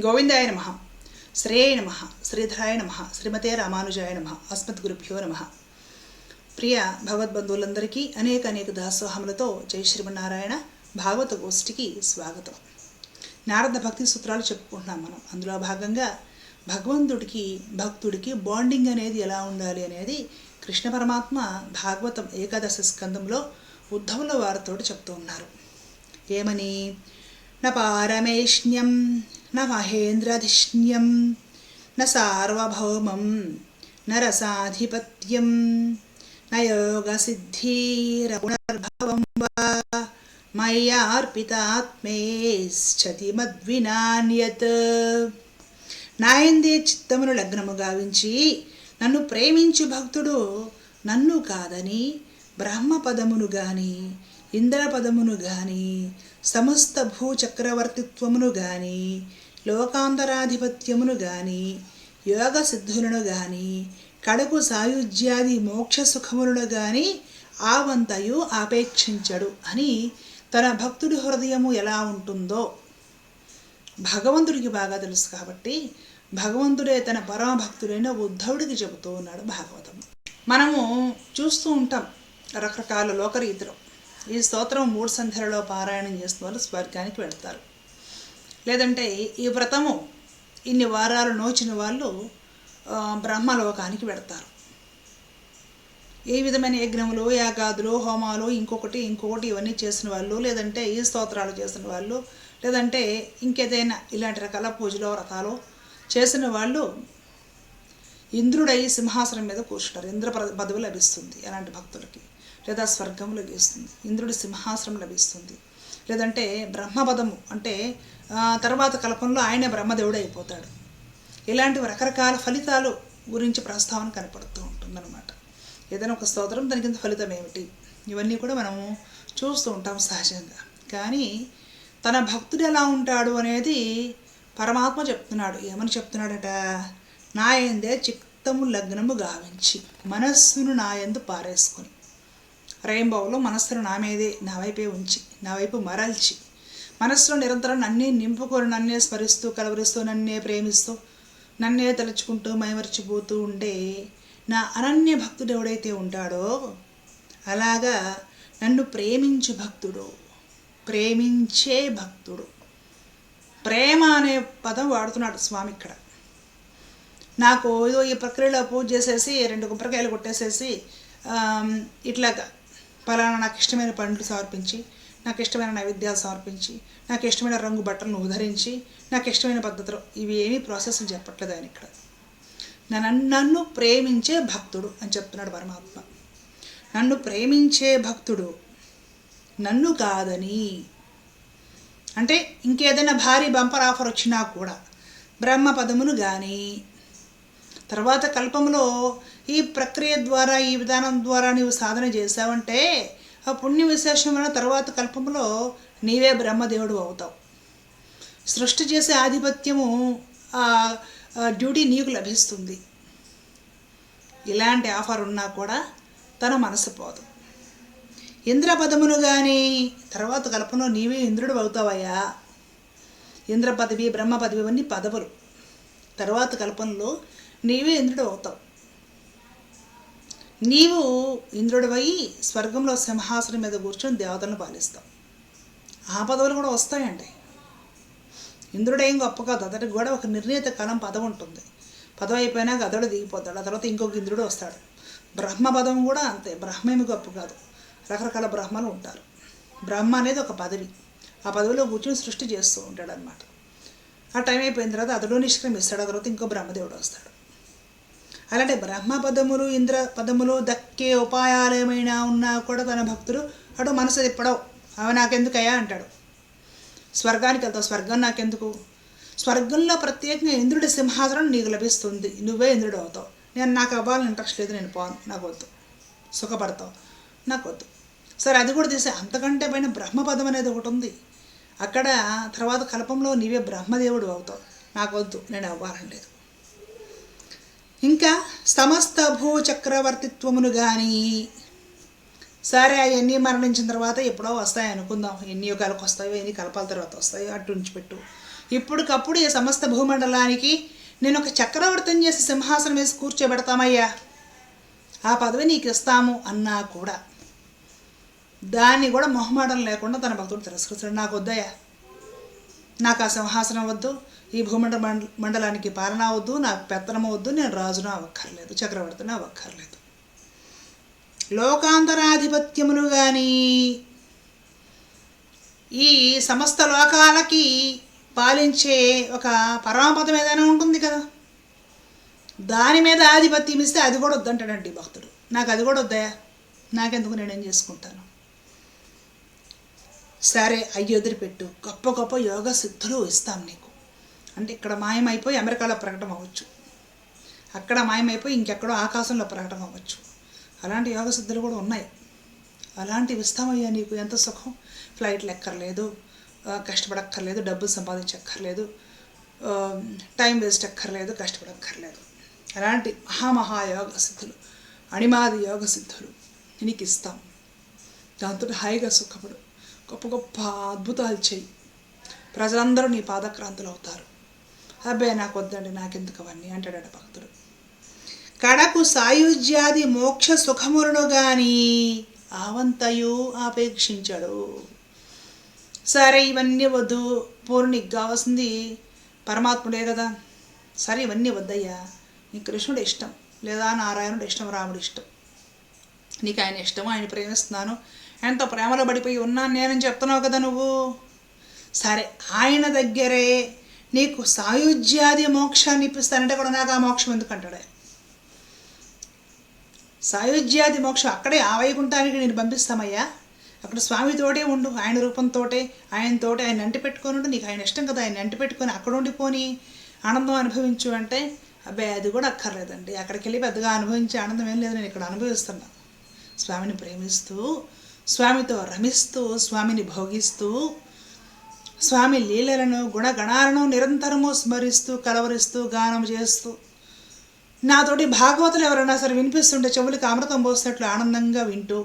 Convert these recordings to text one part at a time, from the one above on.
గోవిందాయ నమ. శ్రేయ నమ. శ్రీధరాయ నమ. శ్రీమతే రామానుజాయ నమ. అస్మత్ గురుభ్యో నమ. ప్రియ భగవద్బంధువులందరికీ అనేక అనేక దాసోహములతో జై శ్రీమన్నారాయణ భాగవత గోష్ఠికి స్వాగతం. నారద భక్తి సూత్రాలు చెప్పుకుంటున్నాం మనం. అందులో భాగంగా భగవంతుడికి భక్తుడికి బాండింగ్ అనేది ఎలా ఉండాలి అనేది కృష్ణ పరమాత్మ భాగవతం ఏకాదశ స్కందంలో ఉద్ధవుల వారితో చెప్తూ ఉన్నారు. ఏమని? న పారమేష్ణ్యం న మహేంద్రధిష్ణ్యం న సార్వభౌమం న రసాధిపత్యం న యోగసిద్ధిరపునర్భవం వా మయ్యార్పితాత్మేశ్చతి మద్వినాన్యత్ నాయందే చిత్తమును లగ్నము గావించి నన్ను ప్రేమించు భక్తుడు నన్ను కాదని బ్రహ్మపదమును గాని ఇంద్రపదమును గాని సమస్త భూచక్రవర్తిత్వమును గాని లోకాంతరాధిపత్యమును గాని యోగ సిద్ధులను గాని కడుకు సాయుజ్యాది మోక్ష సుఖములను గాని ఆవంతయు ఆపేక్షించడు అని తన భక్తుడి హృదయము ఎలా ఉంటుందో భగవంతుడికి బాగా తెలుసు కాబట్టి భగవంతుడే తన పరమ భక్తుడైన ఉద్ధవుడికి చెబుతూ ఉన్నాడు భాగవతం మనము చూస్తూ ఉంటాం రకరకాల లోకరీతిలో. ఈ స్తోత్రం మూడు సంధ్యలలో పారాయణం చేసిన వాళ్ళు స్వర్గానికి వెళ్తారు. లేదంటే ఈ వ్రతము ఇన్ని వారాలు నోచిన వాళ్ళు బ్రహ్మలోకానికి వెడతారు ఏ విధమైన యజ్ఞములు యాగాదులు హోమాలు ఇంకొకటి ఇంకొకటి ఇవన్నీ చేసిన వాళ్ళు లేదంటే ఈ స్తోత్రాలు చేసిన వాళ్ళు లేదంటే ఇంకేదైనా ఇలాంటి రకాల పూజలో వ్రతాలు చేసిన వాళ్ళు ఇంద్రుడై సింహాసనం మీద కూర్చుంటారు. ఇంద్ర పదవి లభిస్తుంది అలాంటి భక్తులకి. లేదా స్వర్గం లభిస్తుంది. ఇంద్రుడి సింహాసనం లభిస్తుంది. లేదంటే బ్రహ్మపదము అంటే తర్వాత కల్పంలో ఆయనే బ్రహ్మదేవుడు అయిపోతాడు. ఇలాంటి రకరకాల ఫలితాలు గురించి ప్రస్తావన కనపడుతూ ఉంటుందన్నమాట. ఏదైనా ఒక స్తోత్రం దాని కింద ఫలితం ఏమిటి? ఇవన్నీ కూడా మనము చూస్తూ ఉంటాం సహజంగా. కానీ తన భక్తుడు ఎలా ఉంటాడు అనేది పరమాత్మ చెప్తున్నాడు. ఏమని చెప్తున్నాడట? నాయందే చిత్తము లగ్నము గావించి మనస్సును నాయందు పారేసుకొని. ప్రేమభావంలో మనస్సును నా మీదే నా వైపే ఉంచి నా వైపు మరల్చి. మనస్సులో నిరంతరం నన్నే నింపుకొని నన్నే స్మరిస్తూ కలవరిస్తూ నన్నే ప్రేమిస్తూ నన్నే తలుచుకుంటూ మైమరిచిపోతూ ఉండే నా అనన్య భక్తుడు ఎవడైతే ఉంటాడో అలాగా నన్ను ప్రేమించు భక్తుడు ప్రేమించే భక్తుడు. ప్రేమ అనే పదం వాడుతున్నాడు స్వామి ఇక్కడ. నాకు ఏదో ఈ ప్రక్రియలో పూజ చేసేసి రెండు కొబ్బరికాయలు కొట్టేసేసి ఇట్లా ఇట్లాగా పలానా నాకు ఇష్టమైన పండ్లు సమర్పించి నాకు ఇష్టమైన నైవేద్యాలు సమర్పించి నాకు ఇష్టమైన రంగు బట్టలను ధరించి నాకు ఇష్టమైన పద్ధతిలో ఇవి ఏమీ ప్రాసెస్ చెప్పట్లేదు ఆయన ఇక్కడ. నన్ను నన్ను ప్రేమించే భక్తుడు అని చెప్తున్నాడు పరమాత్మ. నన్ను ప్రేమించే భక్తుడు నన్ను కాదని. అంటే ఇంకేదైనా భారీ బంపర్ ఆఫర్ వచ్చినా కూడా బ్రహ్మ పదమును కానీ తర్వాత కల్పంలో ఈ ప్రక్రియ ద్వారా ఈ విధానం ద్వారా నీవు సాధన చేసావంటే ఆ పుణ్య విశేషం వలన తర్వాత కల్పంలో నీవే బ్రహ్మదేవుడు అవుతావు. సృష్టి చేసే ఆధిపత్యము ఆ డ్యూటీ నీకు లభిస్తుంది. ఇలాంటి ఆఫర్ ఉన్నా కూడా తన మనసు పోదు. ఇంద్రపదమును కానీ తర్వాత కల్పంలో నీవే ఇంద్రుడు అవుతావయ్యా. ఇంద్ర పదవి బ్రహ్మ పదవి ఇవన్నీ పదవులు. తర్వాత కల్పంలో నీవే ఇంద్రుడు అవుతావు. నీవు ఇంద్రుడివై స్వర్గంలో సింహాసనం మీద కూర్చొని దేవతలను పాలిస్తావు. ఆ పదవులు కూడా వస్తాయండి. ఇంద్రుడేం గొప్ప కాదు. అతడికి కూడా ఒక నిర్ణీత కాలం పదవి ఉంటుంది. పదవి అయిపోయినాక అతడు దిగిపోతాడు. ఆ తర్వాత ఇంకొక ఇంద్రుడు వస్తాడు. బ్రహ్మ పదం కూడా అంతే. బ్రహ్మేమి గొప్ప కాదు. రకరకాల బ్రహ్మలు ఉంటారు. బ్రహ్మ అనేది ఒక పదవి. ఆ పదవిలో కూర్చొని సృష్టి చేస్తూ ఉంటాడు అనమాట ఆ టైం అయిపోయిన తర్వాత అతడు నిష్క్రమిస్తాడు. ఆ తర్వాత ఇంకో బ్రహ్మదేవుడు వస్తాడు. అలాంటి బ్రహ్మ పదములు ఇంద్ర పదములు దక్కే ఉపాయాలు ఏమైనా ఉన్నా కూడా తన భక్తుడు అటు మనసు తిప్పడవు అవి నాకెందుకయ్యా అంటాడు. స్వర్గానికి వెళ్తావు. స్వర్గం నాకెందుకు? స్వర్గంలో ప్రత్యేకంగా ఇంద్రుడి సింహాసనం నీకు లభిస్తుంది. నువ్వే ఇంద్రుడు అవుతావు. నేను నాకు అవ్వాలని ఇంట్రెస్ట్ లేదు. నేను పోను. నాకు వద్దు సుఖపడతావు. నాకు వద్దు సరే అది కూడా తీసే. అంతకంటే పైన బ్రహ్మపదం అనేది ఒకటి ఉంది. అక్కడ తర్వాత కల్పంలో నీవే బ్రహ్మదేవుడు అవుతావు. నాకు వద్దు నేను అవ్వాలని లేదు. ఇంకా సమస్త భూచక్రవర్తిత్వమును కానీ సరే అవన్నీ మరణించిన తర్వాత ఎప్పుడో వస్తాయి అనుకుందాం. ఎన్ని యుగాలకు వస్తాయో ఎన్ని కలపాల తర్వాత వస్తాయో అటు ఉంచిపెట్టు ఇప్పటికప్పుడు ఈ సమస్త భూమండలానికి నేను ఒక చక్రవర్తిని చేసి సింహాసనం వేసి కూర్చోబెడతామయ్యా. ఆ పదవి నీకు ఇస్తాము అన్నా కూడా. దాన్ని కూడా మొహమాటం లేకుండా తన భక్తుడు తిరస్కరిస్తాడు. నాకు వద్దయ్యా. నాకు ఆ సింహాసనం వద్దు ఈ భూమండల మండలానికి పాలన అవద్దు నాకు పెత్తనం వద్దు నేను రాజును అవ్వక్కర్లేదు చక్రవర్తిని అవ్వక్కర్లేదు. లోకాంతరాధిపత్యములు కానీ ఈ సమస్త లోకాలకి పాలించే ఒక పరమపదం ఏదైనా ఉంటుంది కదా? దాని మీద ఆధిపత్యం ఇస్తే అది కూడా వద్దంటాడండి భక్తుడు. నాకు అది కూడా వద్దయా నాకెందుకు నేనేం చేసుకుంటాను? సరే అయ్యి వదిలిపెట్టు. గొప్ప గొప్ప యోగ సిద్ధులు ఇస్తాం నీకు. అంటే ఇక్కడ మాయమైపోయి అమెరికాలో ప్రకటన అవ్వచ్చు. అక్కడ మాయమైపోయి ఇంకెక్కడో ఆకాశంలో ప్రకటన అవ్వచ్చు. అలాంటి యోగ సిద్ధులు కూడా ఉన్నాయి. అలాంటివి ఇస్తామయ్యా నీకు ఎంత సుఖం? ఫ్లైట్లు ఎక్కర్లేదు కష్టపడక్కర్లేదు. డబ్బులు సంపాదించక్కర్లేదు. టైం వేస్ట్ అక్కర్లేదు. కష్టపడక్కర్లేదు. అలాంటి మహామహా యోగ సిద్ధులు. అణిమాది యోగ సిద్ధులు. నీకు ఇస్తాం. దాంతో హాయిగా సుఖపడు. గొప్ప గొప్ప అద్భుతాలు చేయి ప్రజలందరూ నీ పాదక్రాంతులు అవుతారు. అబ్బాయి నాకు వద్దండి నాకెందుకు అవన్నీ? అంటాడట భక్తుడు. కడకు సాయుజ్యాది మోక్ష సుఖములను గాని ఆవంతయు ఆపేక్షించాడు. సరే ఇవన్నీ వద్దు. పూర్ణ నీకు కావాల్సింది పరమాత్ముడే కదా. సరే ఇవన్నీ వద్దయ్యా. నీ కృష్ణుడు ఇష్టం. లేదా నారాయణుడు ఇష్టం రాముడు ఇష్టం. నీకు ఆయన ఇష్టం ఆయన ప్రేమిస్తున్నాను. ఎంతో ప్రేమలో పడిపోయి ఉన్నాను నేనని చెప్తున్నావు కదా నువ్వు. సరే ఆయన దగ్గరే నీకు సాయుజ్యాది మోక్షాన్ని ఇప్పిస్తానంటే కూడా నాకు ఆ మోక్షం ఎందుకు సాయుజ్యాది మోక్షం అక్కడే ఆ వైకుంఠానికి నేను పంపిస్తామయ్యా. అక్కడ స్వామితోటే ఉండు ఆయన రూపంతోటే ఆయనతోటే ఆయన అంటి పెట్టుకొని ఉండు నీకు ఆయన ఇష్టం కదా ఆయన అంటి పెట్టుకొని అక్కడ ఉండిపోని ఆనందం అనుభవించు అంటే అబ్బాయి అది కూడా అక్కర్లేదండి. అక్కడికి వెళ్ళి పెద్దగా అనుభవించే ఆనందం ఏం లేదు నేను ఇక్కడ అనుభవిస్తున్నాను స్వామిని ప్రేమిస్తూ స్వామితో రమిస్తూ స్వామిని భోగిస్తూ స్వామి లీలలను గుణగణాలను నిరంతరము స్మరిస్తూ కలవరిస్తూ గానం చేస్తూ. నాతోటి భాగవతులు ఎవరైనా సరే వినిపిస్తుంటే చెవులకు అమృతం పోసినట్లు ఆనందంగా వింటూ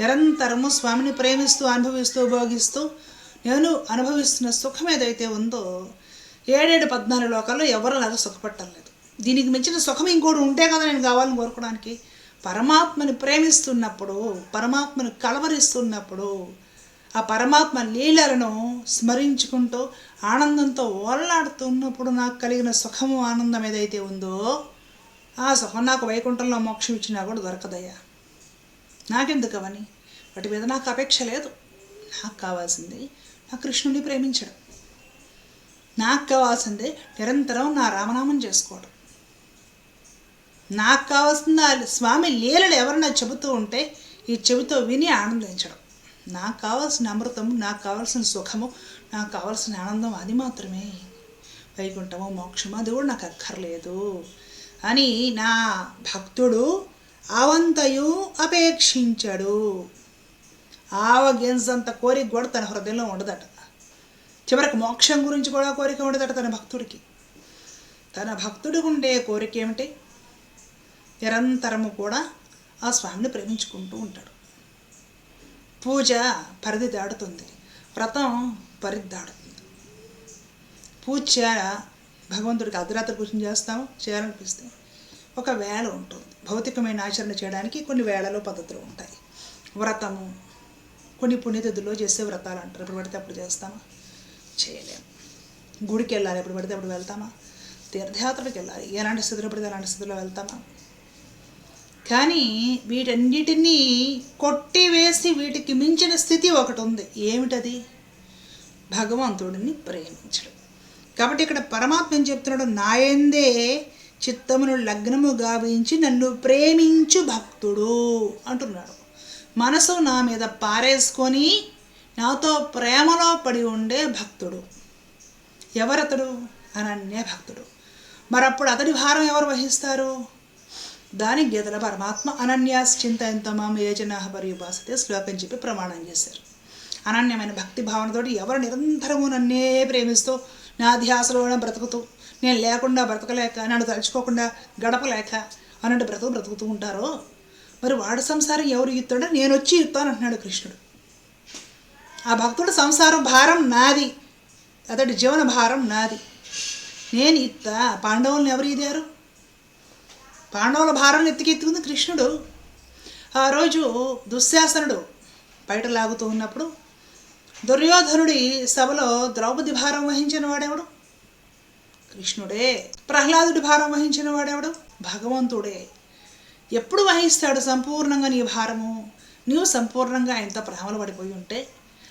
నిరంతరము స్వామిని ప్రేమిస్తూ అనుభవిస్తూ భోగిస్తూ నేను అనుభవిస్తున్న సుఖం ఏదైతే ఉందో ఏడేడు పద్నాలుగు లోకాల్లో ఎవరిలాగా సుఖపట్టలేదు దీనికి మించిన సుఖం ఇంకోటి ఉంటే కదా నేను కావాలని కోరుకోవడానికి పరమాత్మని ప్రేమిస్తున్నప్పుడు పరమాత్మని కలవరిస్తున్నప్పుడు ఆ పరమాత్మ లీలలను స్మరించుకుంటూ ఆనందంతో ఓలలాడుతున్నప్పుడు నాకు కలిగిన సుఖము ఆనందం ఏదైతే ఉందో ఆ సుఖం నాకు వైకుంఠంలో మోక్షం ఇచ్చినా కూడా దొరకదయ్యా. నాకెందుకు అవని వాటి మీద నాకు అపేక్ష లేదు. నాకు కావాల్సింది నా కృష్ణుని ప్రేమించడం. నాకు కావాల్సిందే నిరంతరం నా రామనామం చేసుకోవడం. నాకు కావాల్సిన స్వామి లీలలు ఎవరన్నా చెబుతూ ఉంటే ఈ చెబుతో విని ఆనందించడం. నాకు కావాల్సిన అమృతము నాకు కావాల్సిన సుఖము నాకు కావాల్సిన ఆనందం అది మాత్రమే. వైకుంఠము మోక్షము అది కూడా నాకు అక్కర్లేదు అని నా భక్తుడు అవంతయు అపేక్షించడు. ఆవగింజంత కోరిక కూడా తన హృదయంలో ఉండదట. చివరికి మోక్షం గురించి కూడా కోరిక ఉండదట తన భక్తుడికి. తన భక్తుడికి ఉండే కోరిక ఏమిటి? నిరంతరము కూడా ఆ స్వామిని ప్రేమించుకుంటూ ఉంటాడు పూజ పరిధి దాడుతుంది వ్రతం పరిధి దాడుతుంది పూజ భగవంతుడికి అర్ధరాత్రి కూర్చొని చేస్తాము చేయాలనిపిస్తే ఒక వేళ ఉంటుంది. భౌతికమైన ఆచరణ చేయడానికి కొన్ని వేళలు పద్ధతులు ఉంటాయి. వ్రతము కొన్ని పుణ్యతిథుల్లో చేసే వ్రతాలు అంటారు. ఎప్పుడు పడితే అప్పుడు చేస్తామా? చేయలేము గుడికి వెళ్ళాలి ఎప్పుడు పడితే అప్పుడు వెళ్తామా? తీర్థయాత్రకి వెళ్ళాలి. ఎలాంటి స్థితిలో పడితే అలాంటి స్థితిలో వెళ్తామా? కానీ వీటన్నిటినీ కొట్టివేసి వీటికి మించిన స్థితి ఒకటి ఉంది ఏమిటది? భగవంతుడిని ప్రేమించడం. కాబట్టి ఇక్కడ పరమాత్మ ఏం చెప్తున్నాడు? నాయందే చిత్తమును లగ్నము గావించి నన్ను ప్రేమించు భక్తుడు అంటున్నాడు. మనసు నా మీద పారేసుకొని నాతో ప్రేమలో పడి ఉండే భక్తుడు. ఎవరతడు? అనన్య భక్తుడు. మరప్పుడు అతడి భారం ఎవరు వహిస్తారు? దాని గీతల పరమాత్మ అనన్యాస్ చింతయంతో మామ యోజన పర్యుపాసతే శ్లోకం చెప్పి ప్రమాణం చేశారు. అనన్యమైన భక్తి భావనతోటి ఎవరు నిరంతరము నన్నే ప్రేమిస్తూ నా ధ్యాసలోనే బ్రతుకుతూ నేను లేకుండా బ్రతకలేక నన్ను తలుచుకోకుండా గడపలేక అన్నట్టు బ్రతుకు బ్రతుకుతూ ఉంటారో? మరి వాడి సంసారం ఎవరు ఇస్తాడో నేను వచ్చి ఇస్తాను అంటున్నాడు కృష్ణుడు. ఆ భక్తుడు సంసారం భారం నాది అతడి జీవన భారం నాది. నేను ఇత్త పాండవులను ఎవరు ఇదారు పాండవుల భారం ఎత్తికెత్తుకుంది కృష్ణుడు. ఆ రోజు దుశ్శాసనుడు బయట లాగుతూ ఉన్నప్పుడు దుర్యోధనుడి సభలో ద్రౌపది భారం వహించిన వాడెవడు? కృష్ణుడే. ప్రహ్లాదుడి భారం వహించిన వాడెవడు? భగవంతుడే. ఎప్పుడు వహిస్తాడు సంపూర్ణంగా నీ భారము? నీవు సంపూర్ణంగా ఆయనతో ప్రేమలు పడిపోయి ఉంటే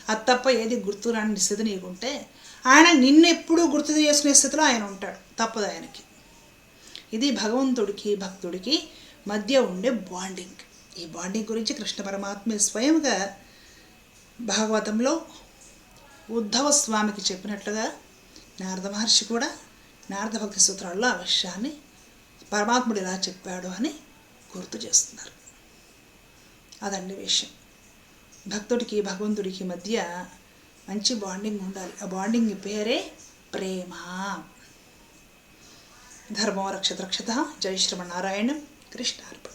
అది తప్ప ఏది గుర్తు రాని స్థితి నీకుంటే ఆయన నిన్నెప్పుడు గుర్తు చేసుకునే స్థితిలో ఆయన ఉంటాడు. తప్పదు ఆయనకి. ఇది భగవంతుడికి భక్తుడికి మధ్య ఉండే బాండింగ్ ఈ బాండింగ్ గురించి కృష్ణ పరమాత్మ స్వయంగా భాగవతంలో ఉద్ధవ స్వామికి చెప్పినట్లుగా నారద మహర్షి కూడా నారద భక్తి సూత్రాల్లో ఆ విషయాన్ని పరమాత్ముడు ఇలా చెప్పాడు అని గుర్తు చేస్తున్నారు. అదండి విషయం. భక్తుడికి భగవంతుడికి మధ్య మంచి బాండింగ్ ఉండాలి. ఆ బాండింగ్ పేరే ప్రేమ. ధర్మో రక్షత రక్షత జై శ్రీమన్నారాయణం కృష్ణార్పణ